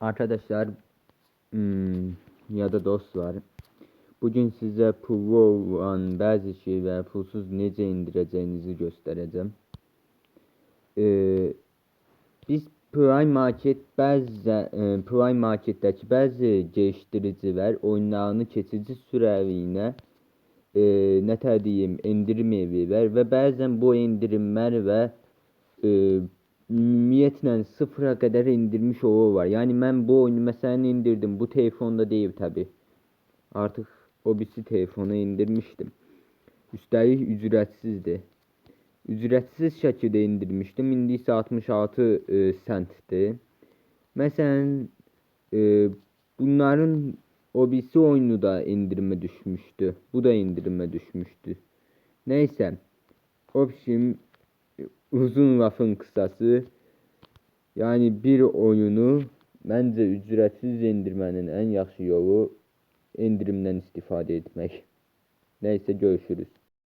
Arkadaşlar hmm, ya da dostlar bugün size pullu olan bazı şeyler pulsuz nece indireceğinizi göstereceğim. Ee, biz Prime Market bazı e, Prime Market'teki bazı geliştiriciler oyunlarını keçici süreliğine e, ne diyeyim indirim eviler ve bazen bu indirimler ve e, ümumiyyətlə sıfıra qədər indirmiş oğu var. Yani mən bu oyunu məsələn indirdim. Bu telefonda değil tabi. Artıq o birisi telefona indirmişdim. Üstəlik ücretsizdi. Ücretsiz şəkildə indirmişdim. İndi isə 66 e, sentdir. Məsələn e, bunların o birisi oyunu da indirime düşmüştü. Bu da indirime düşmüştü. Neyse. Option uzun lafın kısası yani bir oyunu bence ücretsiz indirmenin en yaxşı yolu indirimden istifade etmek. Neyse görüşürüz.